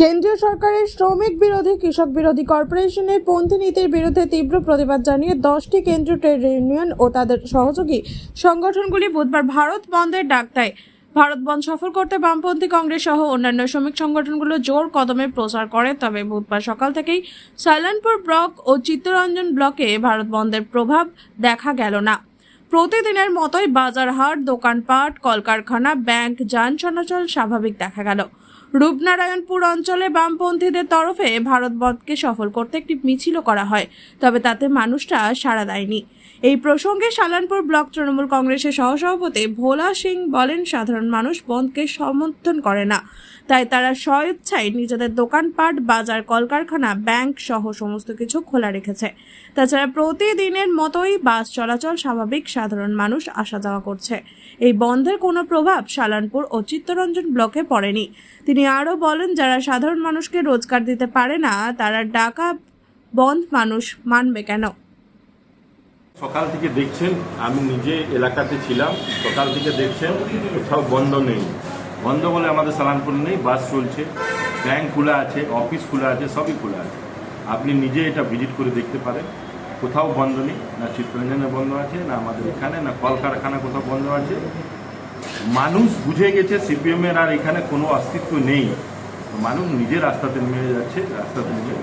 কেন্দ্রীয় সরকারের শ্রমিক বিরোধী, কৃষক বিরোধী কর্পোরেশনের পন্থী নীতির বিরুদ্ধে তীব্র প্রতিবাদ জানিয়ে দশটি কেন্দ্রীয় ট্রেড ইউনিয়ন ও তাদের সহযোগী সংগঠনগুলি বুধবার ভারত বন্ধের ডাক দেয়। ভারত বন্ধ সফল করতে বামপন্থী কংগ্রেস সহ অন্যান্য শ্রমিক সংগঠনগুলো জোর কদমে প্রচার করে। তবে বুধবার সকাল থেকেই সাইলানপুর ব্লক ও চিত্তরঞ্জন ব্লকে ভারত বন্ধের প্রভাব দেখা গেল না। প্রতিদিনের মতোই বাজার হাট, দোকানপাট, কলকারখানা, ব্যাংক, যান চলাচল স্বাভাবিক দেখা গেল। রূপনারায়ণপুর অঞ্চলে বামপন্থীদের তরফে ভারত বন্ধকে সফল করতে একটি মিছিলও করা হয়, তবে তাতে মানুষটা সাড়া দেয়নি। এই প্রসঙ্গে সালানপুর ব্লক তৃণমূল কংগ্রেসের সহসভাপতি ভোলা সিং বলেন, সাধারণ মানুষ বন্ধকে সমর্থন করে না। তাই তারা স্বইচ্ছায় নিজেদের দোকানপাট, বাজার, কলকারখানা, ব্যাংক সহ সমস্ত কিছু খোলা রেখেছে। তাছাড়া প্রতিদিনের মতোই বাস চলাচল স্বাভাবিক সাধারণ মানুষ আসা যাওয়া করছে। এই বন্ধের কোনো প্রভাব সালানপুর ও চিত্তরঞ্জন ব্লকে পড়েনি। তিনি আরও বলেন, যারা সাধারণ মানুষকে রোজগার দিতে পারে না, তারা ডাকা বন্ধ মানুষ মানবে কেন? সকাল থেকে দেখছেন, আমি নিজে এলাকাতে ছিলাম, সকাল থেকে দেখছেন, কোথাও বন্ধ নেই। বন্ধ বলে আমাদের সালানপুর নেই, বাস চলছে, ব্যাংক খোলা আছে, অফিস খোলা আছে, সবই খোলা আছে। আপনি নিজে এটা ভিজিট করে দেখতে পারেন। কোথাও বন্ধ নেই, না চিত্তরঞ্জনে বন্ধ আছে, না আমাদের এখানে, না কলকারখানা কোথাও বন্ধ আছে। মানুষ বুঝে গেছে সিপিএমের আর এখানে কোনো অস্তিত্ব নেই। মানুষ নিজে রাস্তাতে নেমে যাচ্ছে, রাস্তাতে নেমে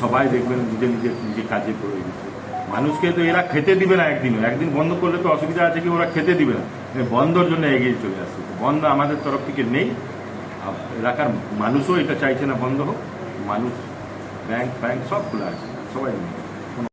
সবাই দেখবেন নিজে নিজে নিজে কাজে করে গেছে। মানুষকে তো এরা খেতে দিবে না একদিনও। একদিন বন্ধ করলে তো অসুবিধা আছে কি ওরা খেতে দিবে না। বন্ধর জন্য এগিয়ে চলে আসছে। বন্ধ আমাদের তরফ থেকে নেই। এলাকার মানুষও এটা চাইছে না বন্ধ হোক। মানুষ, ব্যাংক, ফ্যাংক সব খোলা আছে। সবাই নেই।